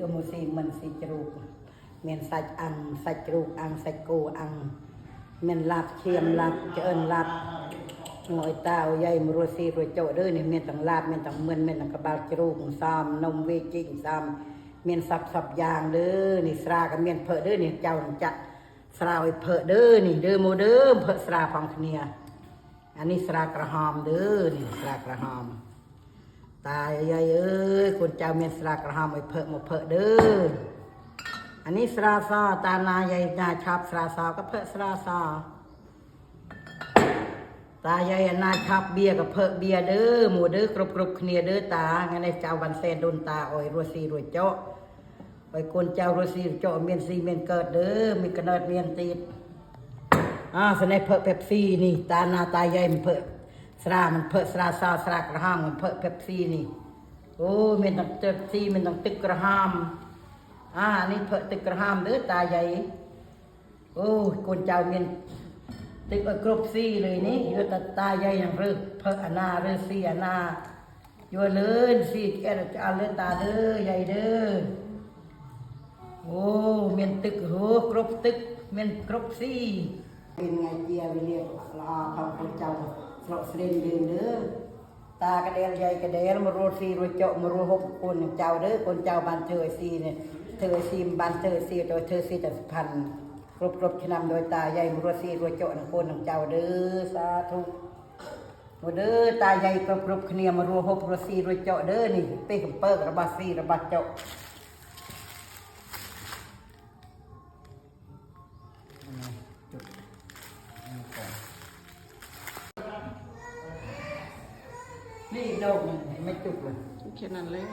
អ៊មស៊ីមិនស៊ីជ្រូកមានសាច់អាំងសាច់ជ្រូកអាំងសាច់គោអាំងមានឡាបឈាមឡាបឆ្អិនឡាបងយតាអយាយមរស់ស៊ីរួចចុរើនេះមានទាំងឡាបមានទាំងមិនមានទាំងក្បាលជ្រូកសំនំវាជីកសំមានសពសពយ៉ាងលើនេះស្រាក៏មានភើលើនេះចៅនឹងចាក់ស្រាឲ្យភើលើនេះលើមកលើភើស្រាផងគ្នាអានេះស្រាក្រហមលើនេះស្រាក្រហម តាយាយអើ คนเจ้าเมียนสระกระหามไอ้เพิ่มมาเพิ่เด้ออันนี้สราซอตาลายใหญ่ตาชอบสระซอก็เพิ่มสราซอตาใหญ่นาชอบเบียก็เพิ่เบียเด้อหมูเด้อกรุบกรุบเนียเด้อตาไงในเจ้าวันเซนโดนตาอ่อ้ยรัวซีรัวเจาะไปคนเจ้ารัวซีเจาะเมียนซีเมียนเกิดเด้อมีกระเนิดเมียนติดอ่าสนเพิ่เป๊ปซีนี่ ตาหนาตาใหญ่มันเพิ่มสรามันเพิ่มสราซอสระกระห้างมันเพิ่เป๊ปซีนี่ โอ้เมนตักเจ็ซีเมนตักตึกกระหามอ่านี่เพอะตึกกระหามเด้อตาใหญ่โอ้คนเจ้าเมียนตึกครบซีเลยนี่ยตาตาใหญ่อย่งเรือเถออนาเรือซีอนาโยเลินซีแกจะเอเลือตาเด้อใหญ่เด้อโอ้เมีนตึกโหครบตึกเมียนครบซีเป็นไงเจียวิเลียลาคำคนเจ้าสระเสรนเดินเด้อ ตากระเดลใหญ่กระเดลมารูซีรูเจามารูหกคนเจ้าเด้อคนเจ้าบันเธอซีเนี่ยเธอซีบันเธอซีโดยเธอซีแต่พันครบครบชนำโดยตาใหญ่มารูซีรูเจาคนของเจ้าเด้อสาธุมาเด้อตาใหญ่ครบครบเนียมารูหกรูซีรูเจาเด้อนี่เป้กัเปิกระบาซีระบาเจา นี่อีกดอนงไม่จุกเลย แค่นั้นเลย